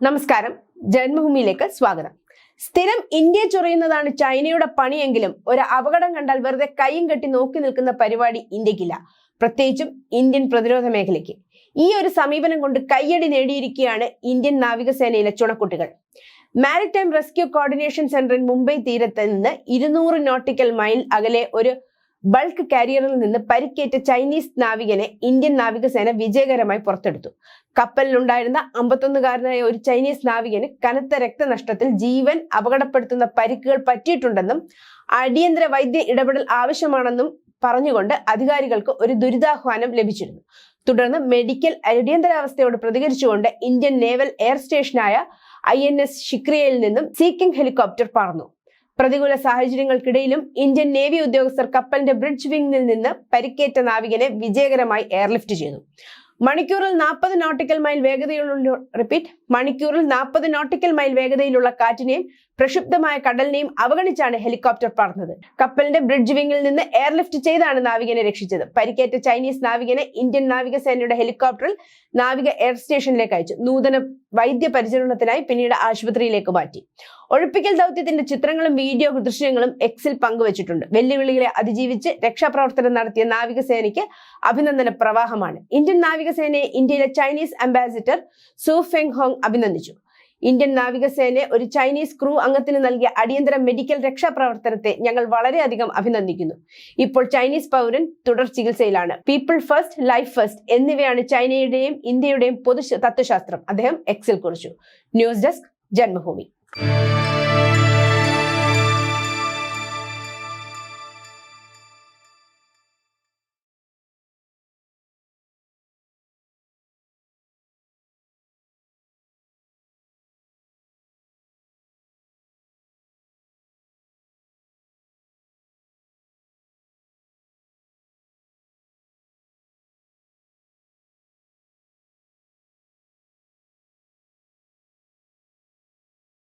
നമസ്കാരം. ജന്മഭൂമിയിലേക്ക് സ്വാഗതം. സ്ഥിരം ഇന്ത്യ ചൊറിയുന്നതാണ് ചൈനയുടെ പണിയെങ്കിലും ഒരു അപകടം കണ്ടാൽ വെറുതെ കൈയും കെട്ടി നോക്കി നിൽക്കുന്ന പരിപാടി ഇന്ത്യക്കില്ല. പ്രത്യേകിച്ചും ഇന്ത്യൻ പ്രതിരോധ മേഖലയ്ക്ക്. ഈ ഒരു സമീപനം കൊണ്ട് കയ്യടി നേടിയിരിക്കുകയാണ് ഇന്ത്യൻ നാവികസേനയിലെ ചുണക്കുട്ടികൾ. മാരിടൈം റെസ്ക്യൂ കോർഡിനേഷൻ സെന്ററിൽ മുംബൈ തീരത്ത് നിന്ന് ഇരുന്നൂറ് നോട്ടിക്കൽ മൈൽ അകലെ ഒരു ബൾക്ക് കാരിയറിൽ നിന്ന് പരിക്കേറ്റ ചൈനീസ് നാവികനെ ഇന്ത്യൻ നാവികസേന വിജയകരമായി പുറത്തെടുത്തു. കപ്പലിലുണ്ടായിരുന്ന അമ്പത്തൊന്നുകാരനായ ഒരു ചൈനീസ് നാവികന് കനത്ത രക്തനഷ്ടത്തിൽ ജീവൻ അപകടപ്പെടുത്തുന്ന പരിക്കുകൾ പറ്റിയിട്ടുണ്ടെന്നും അടിയന്തര വൈദ്യ ഇടപെടൽ ആവശ്യമാണെന്നും പറഞ്ഞുകൊണ്ട് അധികാരികൾക്ക് ഒരു ദുരിതാഹ്വാനം ലഭിച്ചിരുന്നു. തുടർന്ന് മെഡിക്കൽ അടിയന്തരാവസ്ഥയോട് പ്രതികരിച്ചുകൊണ്ട് ഇന്ത്യൻ നേവൽ എയർ സ്റ്റേഷനായ ഐ എൻ എസ് ഷിക്രിയയിൽ നിന്നും സീക്കിംഗ് ഹെലികോപ്റ്റർ പറന്നു. പ്രതികൂല സാഹചര്യങ്ങൾക്കിടയിലും ഇന്ത്യൻ നേവി ഉദ്യോഗസ്ഥർ കപ്പലിന്റെ ബ്രിഡ്ജ് വിംഗിൽ നിന്ന് പരിക്കേറ്റ നാവികനെ വിജയകരമായി എയർലിഫ്റ്റ് ചെയ്തു. മണിക്കൂറിൽ നാൽപ്പത് നോട്ടിക്കൽ മൈൽ വേഗതയുള്ള റിപ്പീറ്റ് മണിക്കൂറിൽ നാൽപ്പത് നോട്ടിക്കൽ മൈൽ വേഗതയിലുള്ള കാറ്റിനെയും പ്രക്ഷുബ്ധമായ കടലിനെയും അവഗണിച്ചാണ് ഹെലികോപ്റ്റർ പറന്നത്. കപ്പലിന്റെ ബ്രിഡ്ജ് വിങ്ങിൽ നിന്ന് എയർലിഫ്റ്റ് ചെയ്താണ് നാവികനെ രക്ഷിച്ചത്. പരിക്കേറ്റ ചൈനീസ് നാവികനെ ഇന്ത്യൻ നാവികസേനയുടെ ഹെലികോപ്റ്ററിൽ നാവിക എയർ സ്റ്റേഷനിലേക്ക് അയച്ചു. നൂതന വൈദ്യ പരിചരണത്തിനായി പിന്നീട് ആശുപത്രിയിലേക്ക് മാറ്റി. ഒഴിപ്പിക്കൽ ദൗത്യത്തിന്റെ ചിത്രങ്ങളും വീഡിയോ ദൃശ്യങ്ങളും എക്സിൽ പങ്കുവച്ചിട്ടുണ്ട്. വെല്ലുവിളികളെ അതിജീവിച്ച് രക്ഷാപ്രവർത്തനം നടത്തിയ നാവികസേനയ്ക്ക് അഭിനന്ദന പ്രവാഹമാണ് ഇന്ത്യൻ നാവികസേനയെ ഇന്ത്യയിലെ Chinese ambassador Xu Feng Hong അഭിനന്ദിച്ചു. ഇന്ത്യൻ നാവികസേനയെ ഒരു ചൈനീസ് ക്രൂ അംഗത്തിന് നൽകിയ അടിയന്തര മെഡിക്കൽ രക്ഷാപ്രവർത്തനത്തെ ഞങ്ങൾ വളരെയധികം അഭിനന്ദിക്കുന്നു. ഇപ്പോൾ ചൈനീസ് പൗരൻ തുടർ ചികിത്സയിലാണ്. പീപ്പിൾ ഫസ്റ്റ് ലൈഫ് ഫസ്റ്റ് എന്നിവയാണ് ചൈനയുടെയും ഇന്ത്യയുടെയും പൊതു തത്വശാസ്ത്രം. അദ്ദേഹം എക്സിൽ കുറിച്ചു. News desk Janmabhumi.